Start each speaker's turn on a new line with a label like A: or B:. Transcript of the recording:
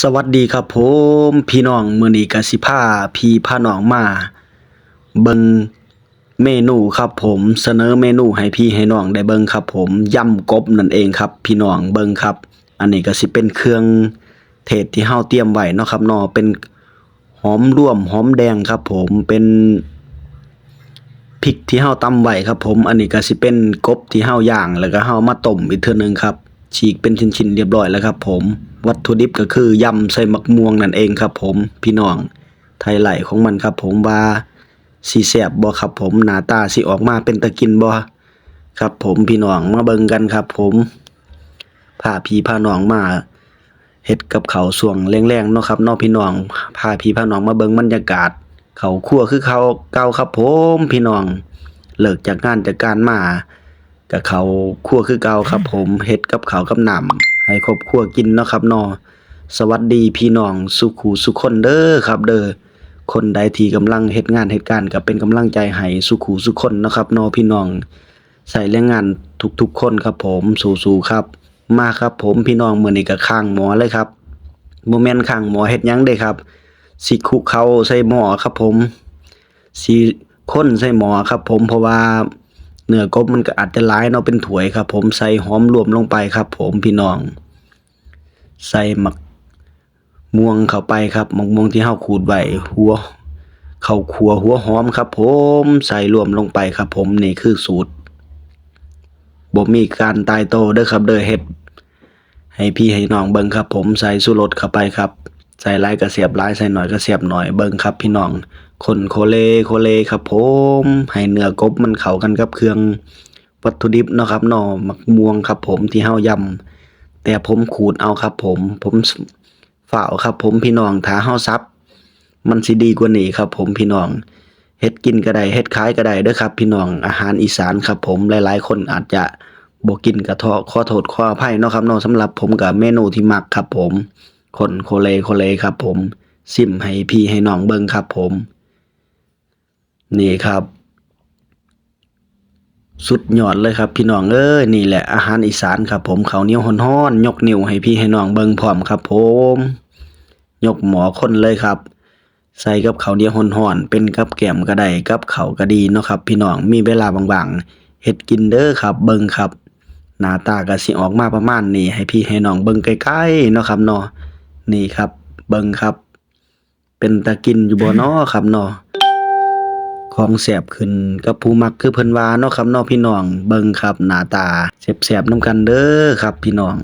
A: สวัสดีครับผมพี่น้องมือนี้กสิพาพี่พาน้องมาเบิงเมนูครับผมเสนอเมนูให้พี่ให้น้องได้เบิงครับ ผมยำกบนั่นเองครับ พี่น้องเบิงครับ อันนี้ก็สิเป็นเครื่องเทศที่เฮาเตรียมไว้เนาะครับนาะเป็นหอมร่วมหอมแดงครับ ผมเป็นพริกที่เฮาตำไว้ครับ ผม อันนี้ก็สิเป็นกบที่เฮาย่างแล้วก็เฮามาต้มอีกเทื่อนึงครับ ฉีกเป็นชิ้นๆเรียบร้อยแล้วครับ ผมวัตถุดิบก็คือยำใส่มักม่วงนั่นเองครับ ผมพี่น้องไทยไหลของมันครับ ผมว่าสิแซ่บบ่ครับ ผมหน้าตาสิออกมาเป็นตะกินบ่ครับ ผมพี่น้องมาเบิ่งกันครับ ผมพาพี่พาน้องมาเฮ็ดกับเขาส่วงแรงๆเนาะครับนาะพี่น้องพาพี่พาน้องมาเบิ่งบรรยากาศ เขาครัวคือเขาเก่าครับ ผมพี่น้องเลิกจากงานจากการมา กับเขาวคั่วคือเก่าครับผมเฮ็ดกับเขาวกับน้ำให้ครอบครัวกินเนาะครับเนาะสวัสดีพี่น้องสุขูสุขคนเด้อครับ เด้อคนใดที่กำลังเฮ็ดงานเฮ็ดการก็เป็นกำลังใจให้สุขูสุขคนเนาะครับเนาะพี่น้องใส่แรงงานทุกๆคนครับผมสู้ๆครับ มาครับผมพี่น้องมื้อนี้ก็ข้างหมอเลยครับบ่แม่นข้างหมอเฮ็ดหยังเด้ครับ สิคุเข้าใส่หม้อครับผมสิคนใส่หม้อครับผมเพราะว่า เนื้อกบมันก็อาจจะหลายเนาะเป็นถ้วยครับ ผมใส่หอมรวมลงไปครับ ผมพี่น้อง ใส่หมักม่วงเข้าไปครับหมักม่วงที่เฮาขูดไว้หัวข้าขัวหัวหอมครับ ผมใส่รวมลงไปครับ ผมนี่คือสูตรบ่มีการตายโตเด้อครับเด้อเฮ็ดให้พี่ให้น้องเบิ่งครับ ผมใส่สุรสเข้าไปครับ ใส่ลายก็เสียบลายใส่หน่อยก็เสียบหน่อยเบิ่งครับพี่น้องคนโคเลโคเลครับผมให้เนื้อกบมันเข้ากันกับเครื่องวัตถุดิบเนาะครับเนาะหมักม่วงครับ ผมที่เฮายำแต่ผมขูดเอาครับ ผมผมฝ่าวครับ ผมพี่น้องถ้าเฮาซับ มันสิดีกว่านี้ครับ ผมพี่น้องเฮ็ดกินก็ได้เฮ็ดขายก็ได้เด้อครับ พี่น้องอาหารอีสานครับ ผมหลาย ๆ คนอาจจะบ่กินก็ทอขอโทษขออภัยเนาะครับเนาะสำหรับผมกับเมนูที่มักครับ ผม คนโคเลโคเลครับผม ซิมให้พี่ให้น้องเบิ่งครับผม นี่ครับ สุดยอดเลยครับ พี่น้องเอ้ยนี่แหละอาหารอีสานครับผมเขาเนี้ยวฮ้อนๆยกนิ้วให้พี่ให้น้องเบิ่งพร้อมครับผม ยกหมอคนเลยครับ ใส่กับเขาเนี้ยวฮ้อนๆเป็นกับแก้มก็ไดกับเขาวก็ดีเนาะครับ พี่น้องมีเวลาบางๆเฮ็ดกินเด้อครับ เบิ่งครับหน้าตาก็สิออกมาประมาณนี้ให้พี่ให้น้องเบิ่งใกล้ๆเนาะครับเนาะ นี่ครับ เบิ่งครับ เป็นตากินอยู่บ่เนาะครับเนาะของแสบขึ้นกับผู้มักคือเพิ่นว่าเนาะครับเนาะพี่น้อง เบิ่งครับ หน้าตาแสบๆนํกันเด้อครับพี่น้อง